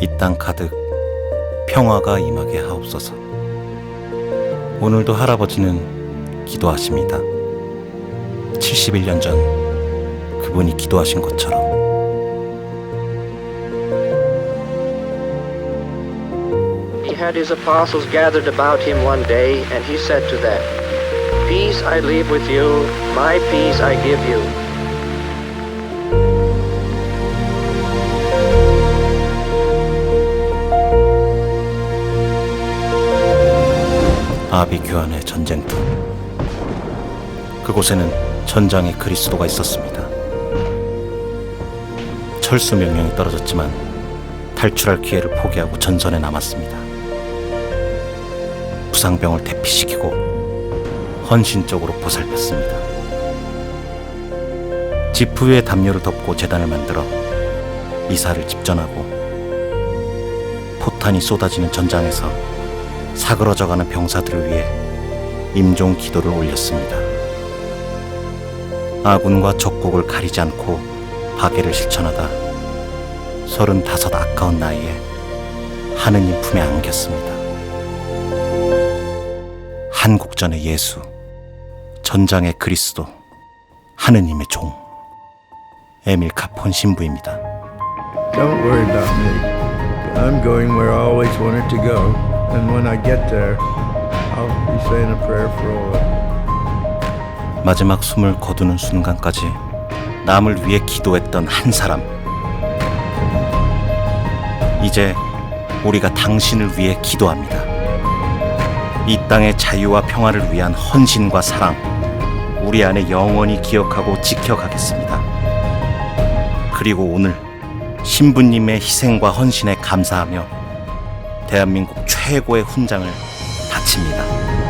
이 땅 가득 평화가 임하게 하옵소서. 오늘도 할아버지는 기도하십니다. 71년 전 그분이 기도하신 것처럼. 아비규환의 전쟁터. 그곳에는 전장에 그리스도가 있었습니다. 철수 명령이 떨어졌지만 탈출할 기회를 포기하고 전선에 남았습니다. 부상병을 대피시키고 헌신적으로 보살폈습니다. 지프의 담요를 덮고 재단을 만들어 미사를 집전하고 포탄이 쏟아지는 전장에서 사그러져가는 병사들을 위해 임종 기도를 올렸습니다. 아군과 적국을 가리지 않고 박애를 실천하다 서른다섯 아까운 나이에 하느님 품에 안겼습니다. 한국전의 예수, 전장의 그리스도, 하느님의 종, 에밀 카폰 신부입니다. Don't worry about me. I'm going where I always wanted to go, and when I get there, I'll be saying a prayer for all of you. 마지막 숨을 거두는 순간까지 남을 위해 기도했던 한 사람. 이제 우리가 당신을 위해 기도합니다. 이 땅의 자유와 평화를 위한 헌신과 사랑, 우리 안에 영원히 기억하고 지켜가겠습니다. 그리고 오늘 신부님의 희생과 헌신에 감사하며 대한민국 최고의 훈장을 바칩니다.